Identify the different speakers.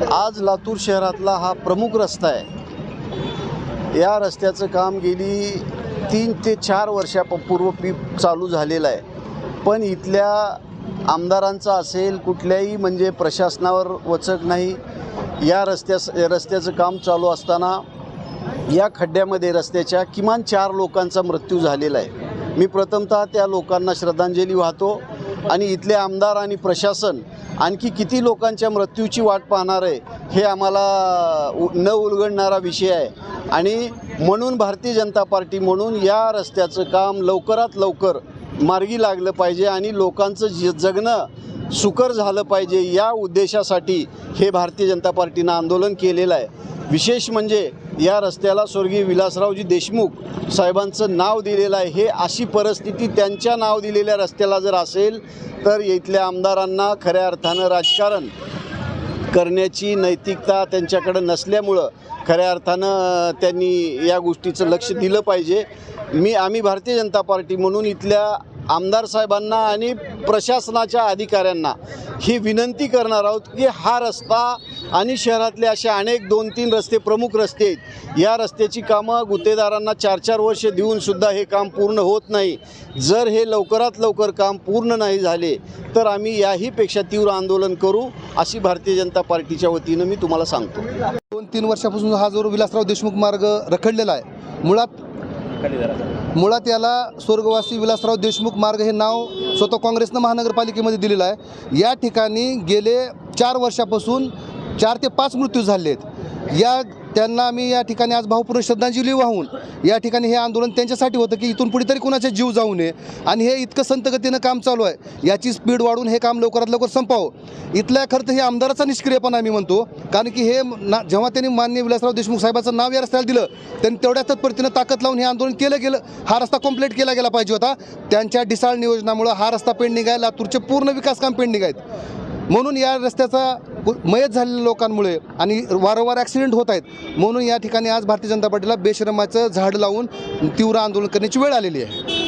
Speaker 1: आज लातूर शहरातला हा प्रमुख रस्ता आहे. या रस्त्याचं काम गेली तीन ते चार वर्षापूर्व पी चालू झालेलं आहे. पण इथल्या आमदारांचा असेल कुठल्याही म्हणजे प्रशासनावर वचक नाही. या रस्त्यास रस्त्याचं काम चालू असताना या खड्ड्यामध्ये रस्त्याच्या किमान चार लोकांचा मृत्यू झालेला आहे. मी प्रथमतः त्या लोकांना श्रद्धांजली वाहतो आणि इथले आमदार आणि प्रशासन आणखी किती लोकांच्या मृत्यूची वाट पाहणार आहे हे आम्हाला उ- न उलगडणारा विषय आहे. आणि म्हणून भारतीय जनता पार्टी म्हणून या रस्त्याचं काम लवकरात लवकर मार्गी लागलं पाहिजे आणि लोकांचं ज जगणं सुकर झालं पाहिजे या उद्देशासाठी हे भारतीय जनता पार्टीनं आंदोलन केलेलं आहे. विशेष म्हणजे या रस्त्याला स्वर्गीय विलासरावजी देशमुख साहेबांचं नाव दिलेलं आहे. हे अशी परिस्थिती त्यांच्या नाव दिलेल्या रस्त्याला जर असेल तर इथल्या आमदारांना खऱ्या अर्थानं राजकारण करण्याची नैतिकता त्यांच्याकडं नसल्यामुळं खऱ्या अर्थानं त्यांनी या गोष्टीचं लक्ष दिलं पाहिजे. मी आम्ही भारतीय जनता पार्टी म्हणून इथल्या आमदार साहेबांना आणि प्रशासनाच्या अधिकाऱ्यांना ही विनंती करणार आहोत की हा रस्ता आणि शहरातले असे अनेक दोन तीन रस्ते प्रमुख रस्ते आहेत. या रस्त्याची कामं गुत्तेदारांना चार चार वर्ष देऊनसुद्धा हे काम पूर्ण होत नाही. जर हे लवकरात लवकर काम पूर्ण नाही झाले तर आम्ही याहीपेक्षा तीव्र आंदोलन करू अशी भारतीय जनता पार्टीच्या वतीनं मी तुम्हाला सांगतो.
Speaker 2: दोन तीन वर्षापासून हा जो विलासराव देशमुख मार्ग रखडलेला आहे मुळात मुळात याला स्वर्गवासी विलासराव देशमुख मार्ग हे नाव स्वतः काँग्रेसनं महानगरपालिकेमध्ये दिलेलं आहे. या ठिकाणी गेले चार वर्षापासून चार ते पाच मृत्यू झाले आहेत या त्यांना आम्ही या ठिकाणी आज भावपूर्ण श्रद्धांजली वाहून या ठिकाणी हे आंदोलन त्यांच्यासाठी होतं की इथून पुढे तरी कुणाचा जीव जाऊ नये. आणि हे इतकं संतगतीनं काम चालू आहे. याची स्पीड वाढून हे काम लवकरात लवकर संपावं. इथल्या खरं तर हे आमदाराचा निष्क्रियपणा आम्ही म्हणतो. कारण की हे ना जेव्हा त्यांनी मान्य विलासराव देशमुख साहेबाचं नाव या रस्त्याला दिलं त्यांनी तेवढ्या तत्परतीनं ताकद लावून हे आंदोलन केलं गेलं. हा रस्ता कंप्लीट केला गेला पाहिजे होता. त्यांच्या डिसाळ नियोजनामुळं हा रस्ता पेंडिंग आहे. लातूरचे पूर्ण विकास काम पेंडिंग आहेत. म्हणून या रस्त्याचा मयत झालेल्या लोकांमुळे आणि वारंवार ॲक्सिडेंट होत आहेत. म्हणून या ठिकाणी आज भारतीय जनता पार्टीला बेशरमाचं झाड लावून तीव्र आंदोलन करण्याची वेळ आलेली आहे.